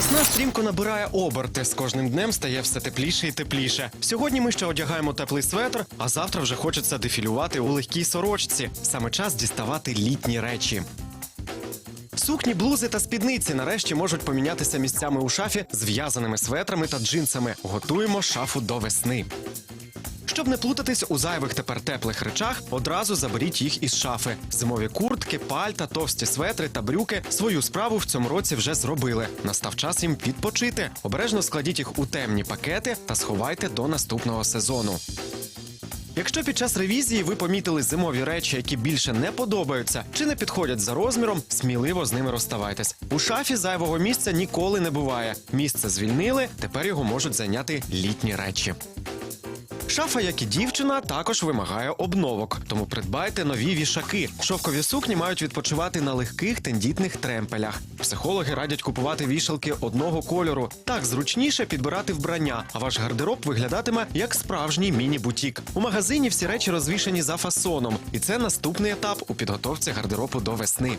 Весна стрімко набирає оберти. З кожним днем стає все тепліше і тепліше. Сьогодні ми ще одягаємо теплий светр, а завтра вже хочеться дефілювати у легкій сорочці. Саме час діставати літні речі. Сукні, блузи та спідниці нарешті можуть помінятися місцями у шафі з в'язаними светрами та джинсами. Готуємо шафу до весни. Щоб не плутатись у зайвих тепер теплих речах, одразу заберіть їх із шафи. Зимові куртки, пальта, товсті светри та брюки свою справу в цьому році вже зробили. Настав час їм відпочити. Обережно складіть їх у темні пакети та сховайте до наступного сезону. Якщо під час ревізії ви помітили зимові речі, які більше не подобаються чи не підходять за розміром, сміливо з ними розставайтесь. У шафі зайвого місця ніколи не буває. Місце звільнили, тепер його можуть зайняти літні речі. Шафа, як і дівчина, також вимагає обновок, тому придбайте нові вішаки. Шовкові сукні мають відпочивати на легких тендітних тремпелях. Психологи радять купувати вішалки одного кольору. Так зручніше підбирати вбрання, а ваш гардероб виглядатиме як справжній міні-бутік. У магазині всі речі розвішані за фасоном, і це наступний етап у підготовці гардеробу до весни.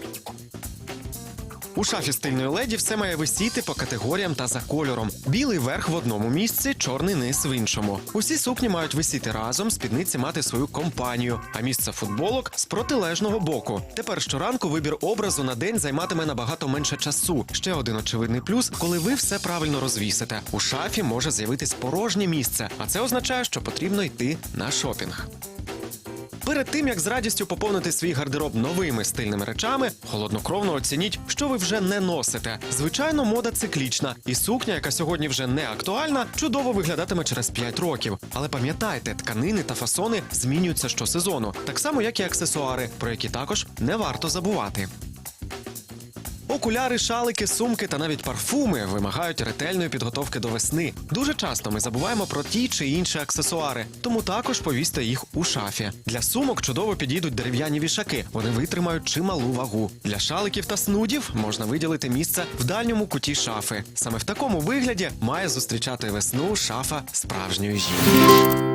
У шафі стильної леді все має висіти по категоріям та за кольором. Білий верх в одному місці, чорний низ в іншому. Усі сукні мають висіти разом, спідниці мати свою компанію, а місце футболок з протилежного боку. Тепер щоранку вибір образу на день займатиме набагато менше часу. Ще один очевидний плюс, коли ви все правильно розвісите. У шафі може з'явитись порожнє місце, а це означає, що потрібно йти на шопінг. Перед тим як з радістю поповнити свій гардероб новими стильними речами, холоднокровно оцініть, що ви вже не носите. Звичайно, мода циклічна, і сукня, яка сьогодні вже не актуальна, чудово виглядатиме через 5 років. Але пам'ятайте, тканини та фасони змінюються щосезону, так само як і аксесуари, про які також не варто забувати. Окуляри, шалики, сумки та навіть парфуми вимагають ретельної підготовки до весни. Дуже часто ми забуваємо про ті чи інші аксесуари, тому також повісьте їх у шафі. Для сумок чудово підійдуть дерев'яні вішаки. Вони витримають чималу вагу. Для шаликів та снудів можна виділити місце в дальньому куті шафи. Саме в такому вигляді має зустрічати весну шафа справжньої жінки.